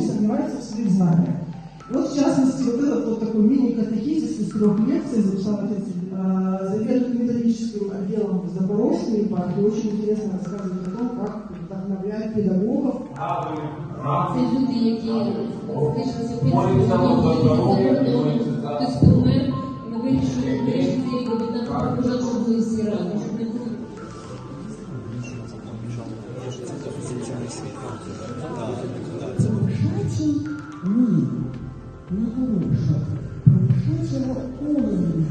сомневается в своих знаниях. Вот, в частности, вот этот вот такой мини-катехизис из трех лекций записал отец э, заведует методическим отделом в Запорожской епархии. Очень интересно рассказывает о том, как вдохновлять педагогов Це люди, які це хтось Повышайте мир, наоборот, повышайте его уровень.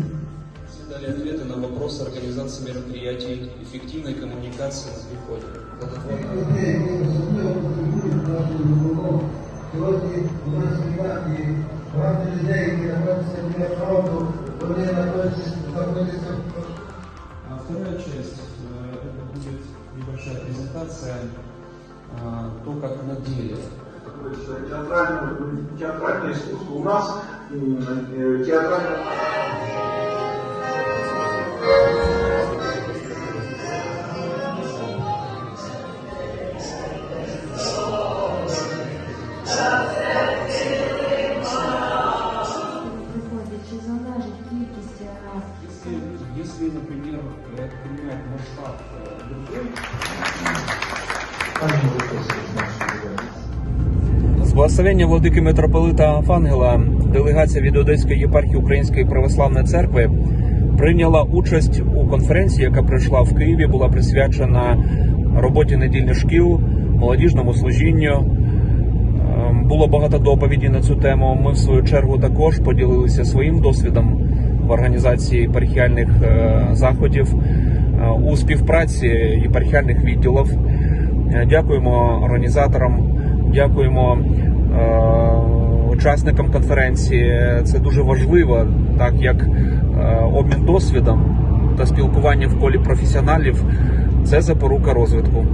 Все дали ответы на вопросы организации мероприятий, эффективной коммуникации на приходе. людей, які особливо потребують нашого допомоги. Сьогодні у нас в Івані багато людей, які знаходяться біля фронту, вони знаходяться знаходяться А Вторая часть э, это будет небольшая презентация, а, то, как на деле театральное, театральное искусство. У нас э, театральное... Если, если, например, это понимает масштаб э, другой, З благословення владики митрополита Афангела делегація від Одеської єпархії Української православної церкви прийняла участь у конференції, яка пройшла в Києві, була присвячена роботі недільних шкіл, молодіжному служінню. Ем, Було багато доповідей на цю тему. Ми, в свою чергу, також поділилися своїм досвідом в організації єпархіальних е, заходів е, у співпраці єпархіальних відділів. Е, Дякуємо організаторам, дякуємо е, учасникам конференції. Це дуже важливо, так як е, обмін досвідом та спілкування в колі професіоналів це запорука розвитку.